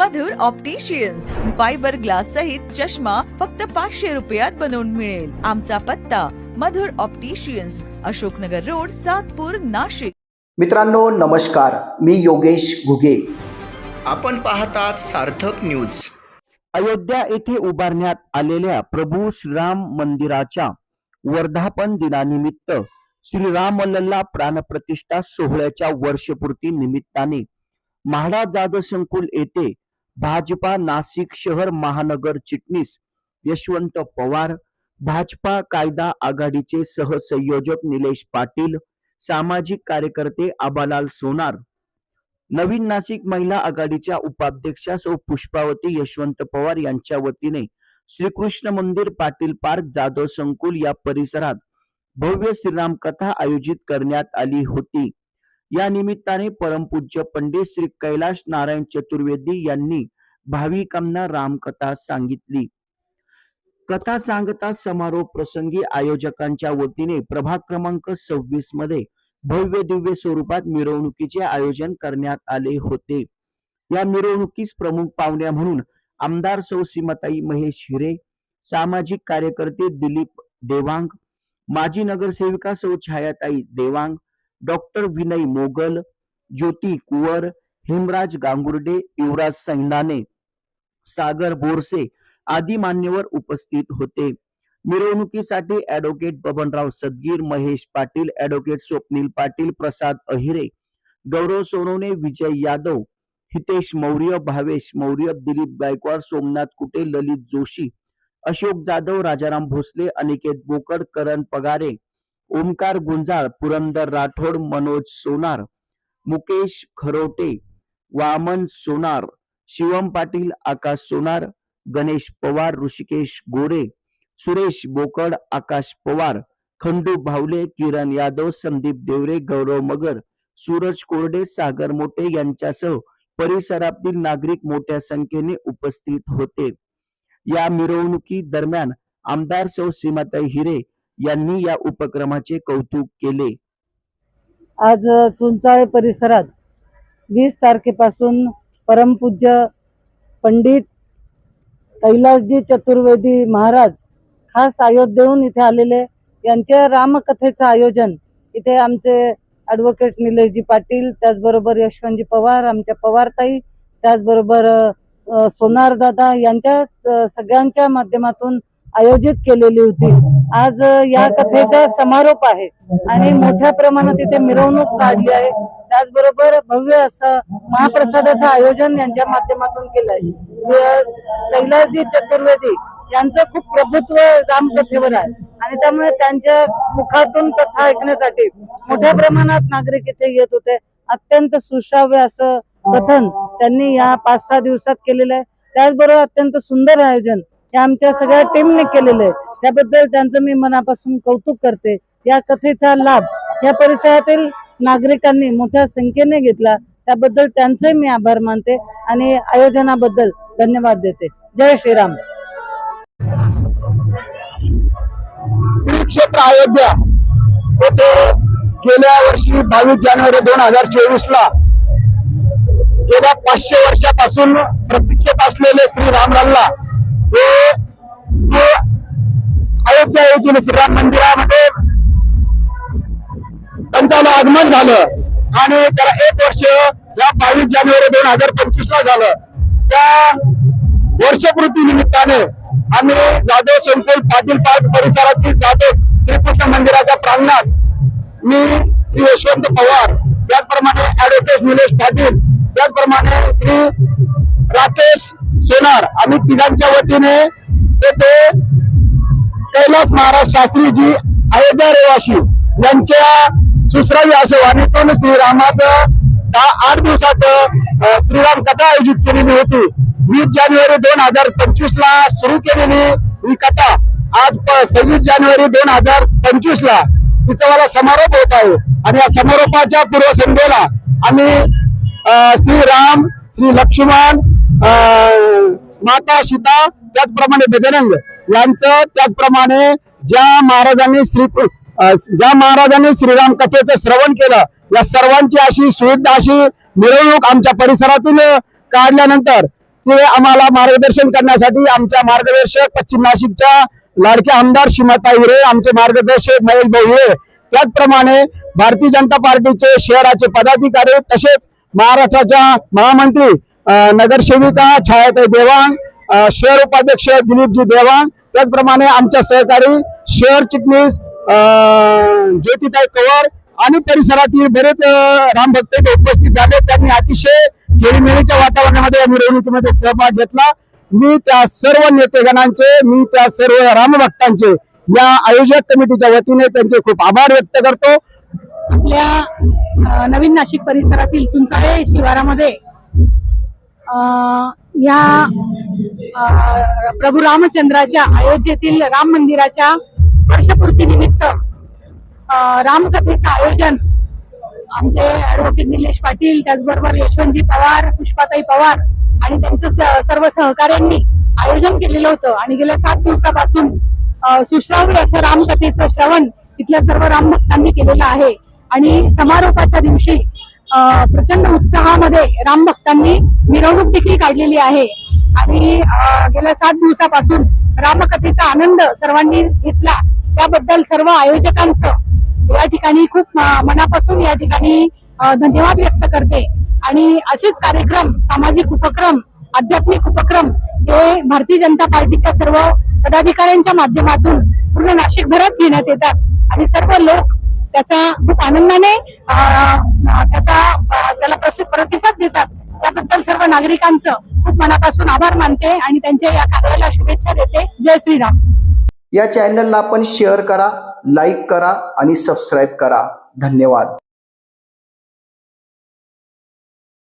मधुर opticians fibre glass सहित चष्मा फक्त पाचशे रुपयात बनवून मिळेल. आमचा पत्ता मधुर ऑप्टिशियन्स अशोकनगर रोड सातपूर नाशिक. मित्रांनो नमस्कार. मी योगेश घुगे. आपण पाहतात सार्थक न्यूज अयोध्या येथे उभारण्यात आलेल्या प्रभू श्रीराम मंदिराच्या वर्धापन दिनानिमित्त श्रीरामलल्ला प्राणप्रतिष्ठा सोहळ्याच्या वर्षपूर्ती निमित्ताने म्हाडा जाधव संकुल येथे भाजपा नाशिक शहर महानगर चिटणीस यशवंत पवार भाजपा कायदा आघाडीचे सहसंयोजक निलेश पाटील सामाजिक कार्यकर्ते आबालाल सोनार नवीन नाशिक महिला आघाडीच्या उपाध्यक्षा सौ पुष्पावती यशवंत पवार यांच्या वतीने श्रीकृष्ण मंदिर पाटील पार्क जाधव संकुल या परिसरात भव्य श्रीराम कथा आयोजित करण्यात आली होती. या निमित्ताने परमपूज्य पंडित श्री कैलाश नारायण चतुर्वेदी यांनी भाविकांना रामकथा सांगितली. कथा सांगता समारोह प्रसंगी आयोजकांच्या वतीने प्रभाग क्रमांक सव्वीसमध्ये भव्य दिव्य स्वरूपात मिरवणुकीचे आयोजन करण्यात आले होते. या मिरवणुकीस प्रमुख पाहुण्या म्हणून आमदार सौ सीमाताई महेश हिरे सामाजिक कार्यकर्ते दिलीप देवांग माजी नगरसेविका सौ छायाताई देवांग डॉक्टर विनय मोगल ज्योती कुवर हेमराज गांगुर्डे युवराज सैंदाने सागर बोरसे आदी मान्यवर उपस्थित होते. मिरवणुकीसाठी ऍडव्होकेट बबनराव सदगीर महेश पाटील ऍडव्होकेट स्वप्नील पाटील प्रसाद अहिरे गौरव सोनवणे विजय यादव हितेश मौर्य भावेश मौर्य दिलीप गायकवाड सोमनाथ कुटे ललित जोशी अशोक जाधव राजाराम भोसले अनिकेत बोकड करण पगारे ओमकार गुंजाळ पुरंदर राठोड मनोज सोनार मुकेश खरोटे वामन सोनार शिवम पाटील आकाश सोनार गणेश पवार ऋषिकेश गोरे सुरेश बोकड आकाश पवार खंडू भावले किरण यादव संदीप देवरे गौरव मगर सूरज कोरडे सागर मोटे यांच्यासह परिसरातील नागरिक मोठ्या संख्येने उपस्थित होते. या मिरवणुकी दरम्यान आमदार सौ सीमाताई हिरे यांनी या उपक्रमाचे कौतुक केले. आज चुंचाळे परिसरात वीस तारखेपासून परमपूज्य पंडित कैलासजी चतुर्वेदी महाराज खास अयोध्येहून इथे आलेले. यांच्या रामकथेचं आयोजन इथे आमचे ॲडव्होकेट निलेशजी पाटील त्याचबरोबर यशवंतजी पवार आमच्या पवारताई त्याचबरोबर सोनारदादा यांच्या सगळ्यांच्या माध्यमातून आयोजित केलेली होती. आज या कथेचा समारोप आहे. आणि मोठ्या प्रमाणात इथे मिरवणूक काढली आहे. त्याचबरोबर भव्य असं महाप्रसादाचं आयोजन यांच्या माध्यमातून केलंय कैलासजी चतुर्वेदी यांचं खूप प्रभुत्व रामकथेवर आहे. आणि त्यामुळे त्यांच्या मुखातून कथा ऐकण्यासाठी मोठ्या प्रमाणात नागरिक इथे येत होते. अत्यंत सुश्राव्य असं कथन त्यांनी या पाच सहा दिवसात केलेलं आहे. त्याचबरोबर अत्यंत सुंदर आयोजन हे आमच्या सगळ्या टीमने केलेलं आहे. त्याबद्दल त्यांचं मी मनापासून कौतुक करते. या कथेचा लाभ या परिसरातील नागरिकांनी मोठ्या संख्येने घेतला. त्याबद्दल त्यांचे मी आभार मानते आणि आयोजनाबद्दल धन्यवाद देते. जय श्रीराम. श्री क्षेत्र अयोध्या येथे गेल्या वर्षी बावीस जानेवारी दोन हजार चोवीस ला गेल्या पाचशे वर्षापासून प्रतीक्षेत असलेले श्री रामलल्ला हे अयोध्या येथील श्रीराम मंदिरामध्ये त्यांचं आगमन झालं. आणि त्याला एक वर्ष या बावीस जानेवारी दोन हजार पंचवीस ला झालं. त्या वर्षपूर्ती निमित्ताने आम्ही जाधव संकुल पाटील पार्क परिसरातील जाधव श्रीकृष्ण मंदिराच्या प्रांगणात मी श्री यशवंत पवार त्याचप्रमाणे ऍडव्होकेट निलेश पाटील त्याचप्रमाणे श्री राकेश सोनार आम्ही तिघांच्या वतीने तेथे कैलास महाराज शास्त्रीजी अयोध्या रहिवासी यांच्या सुश्राव्य अशा वाणीतून श्रीरामाचं दहा आठ दिवसाचं श्रीराम कथा आयोजित केलेली होती. वीस जानेवारी दोन हजार पंचवीस ला सुरू केलेली ही कथा आज सव्वीस जानेवारी दोन हजार पंचवीस ला तिचा मला समारोप होत आहे. आणि या समारोपाच्या पूर्वसंध्येला आम्ही अं, श्री राम श्री लक्ष्मण अं, माता सीता त्याचप्रमाणे बजरंग यांचं त्याचप्रमाणे ज्या महाराजांनी श्री ज्या महाराजांनी श्रीराम कथेचं श्रवण केलं या सर्वांची अशी सुविध अशी मिरवणूक आमच्या परिसरातून काढल्यानंतर ते आम्हाला मार्गदर्शन करण्यासाठी आमच्या मार्गदर्शक पश्चिम नाशिकच्या लाडक्या आमदार श्रीमाता हिरे आमचे मार्गदर्शक महेश भाऊ हिरे त्याचप्रमाणे भारतीय जनता पार्टीचे शहराचे पदाधिकारी तसेच महाराष्ट्राच्या महामंत्री नगरसेविका छायाताई देवांग शहर उपाध्यक्ष दिलीपजी देवांग त्याचप्रमाणे आमच्या सहकारी शहर चिटणीस अं, ज्योतिताई कवर आणि परिसरातील बरेच रामभक्त इथे उपस्थित झाले. त्यांनी अतिशय खेळीमेळीच्या वातावरणामध्ये या मिरवणुकीमध्ये सहभाग घेतला. मी त्या सर्व नेतेगणांचे मी त्या सर्व रामभक्तांचे या आयोजक कमिटीच्या वतीने त्यांचे खूप आभार व्यक्त करतो. आपल्या नवीन नाशिक परिसरातील चुंचाळे शिवारामध्ये या प्रभू रामचंद्राच्या अयोध्येतील राम मंदिराच्या वर्षपूर्ती निमित्त रामकथेचं आयोजन आमचे ऍडव्होकेट निलेश पाटील त्याचबरोबर यशवंतजी पवार पुष्पाताई पवार आणि त्यांचं सर्व सहकाऱ्यांनी आयोजन केलेलं होतं. आणि गेल्या सात दिवसापासून सुश्राव्य अशा रामकथेचं श्रवण इथल्या सर्व रामभक्तांनी केलेलं आहे. आणि समारोपाच्या दिवशी प्रचंड उत्साहामध्ये रामभक्तांनी मिरवणूक देखील काढलेली आहे. आणि गेल्या सात दिवसापासून रामकथेचा आनंद सर्वांनी घेतला. त्याबद्दल सर्व आयोजकांचं या ठिकाणी खूप मनापासून या ठिकाणी धन्यवाद व्यक्त करते. आणि असेच कार्यक्रम सामाजिक उपक्रम आध्यात्मिक उपक्रम हे भारतीय जनता पार्टीच्या सर्व पदाधिकाऱ्यांच्या माध्यमातून पूर्ण नाशिक भरत घेण्यात येतात. आणि सर्व लोक त्याचा खूप आनंदाने त्याचा त्याला प्रतिसाद देतात. त्याबद्दल सर्व नागरिकांचं खूप मनापासून आभार मानते आणि त्यांच्या या कार्याला शुभेच्छा देते. जय श्रीराम. या चॅनलला आपण शेअर करा लाईक करा आणि सबस्क्राईब करा. धन्यवाद.